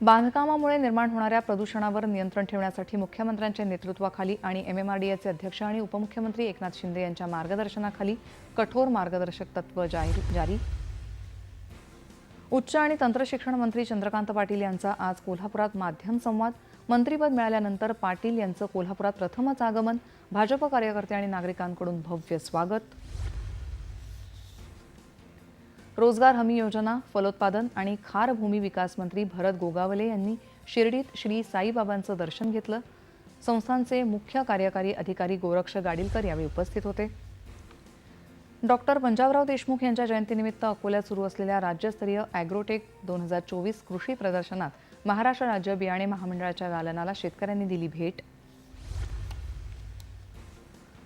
बांधकामामुळे निर्माण होणाऱ्या प्रदूषणावर नियंत्रण ठेवण्यासाठी मुख्यमंत्र्यांच्या नेतृत्वाखाली आणि एम एम आर डी एचे अध्यक्ष आणि उपमुख्यमंत्री एकनाथ शिंदे यांच्या मार्गदर्शनाखाली कठोर मार्गदर्शक तत्व जाहीर जारी. उच्च आणि तंत्रशिक्षण मंत्री चंद्रकांत पाटील यांचा आज कोल्हापुरात माध्यम संवाद. मंत्रीपद मिळाल्यानंतर पाटील यांचं कोल्हापुरात प्रथमच आगमन. भाजप कार्यकर्ते आणि नागरिकांकडून भव्य स्वागत. रोजगार हमी योजना फलोत्पादन आणि खार भूमी विकास मंत्री भरत गोगावले यांनी शिर्डीत श्री साईबाबांचं दर्शन घेतलं. संस्थांचे मुख्य कार्यकारी अधिकारी गोरक्ष गाडीलकर यावेळी उपस्थित होते. डॉक्टर पंजाबराव देशमुख यांच्या जयंतीनिमित्त अकोल्यात सुरू असलेल्या राज्यस्तरीय ॲग्रोटेक दोन हजार चोवीस कृषी प्रदर्शनात महाराष्ट्र राज्य बियाणे महामंडळाच्या दालनाला शेतकऱ्यांनी दिली भेट.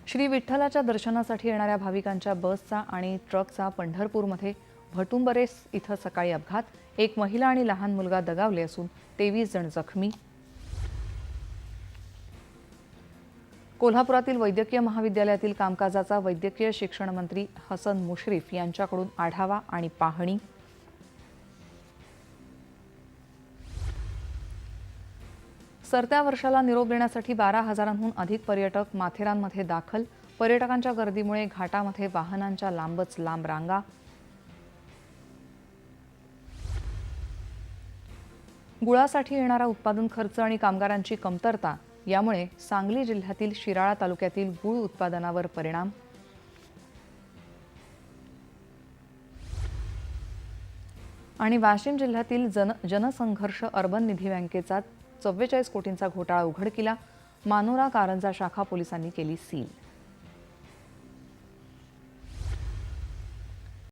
श्री विठ्ठलाच्या दर्शनासाठी येणाऱ्या भाविकांच्या बसचा आणि ट्रकचा पंढरपूरमध्ये भटुंबरेस इथं सकाळी अपघात. एक महिला आणि लहान मुलगा दगावले असून तेवीस जण जखमी. कोल्हापुरातील वैद्यकीय महाविद्यालयातील कामकाजाचा वैद्यकीय शिक्षण मंत्री हसन मुश्रीफ यांच्याकडून आढावा आणि पाहणी. सरत्या वर्षाला निरोप देण्यासाठी बारा हजारांहून अधिक पर्यटक माथेरानमध्ये दाखल. पर्यटकांच्या गर्दीमुळे घाटामध्ये वाहनांच्या लांबच लांब रांगा. गुळासाठी येणारा उत्पादन खर्च आणि कामगारांची कमतरता यामुळे सांगली जिल्ह्यातील शिराळा तालुक्यातील गुळ उत्पादनावर परिणाम. आणि वाशिम जिल्ह्यातील जन जनसंघर्ष अर्बन निधी बँकेचा चव्वेचाळीस कोटींचा घोटाळा उघडकीला मानोरा कारंजा शाखा पोलिसांनी केली सील.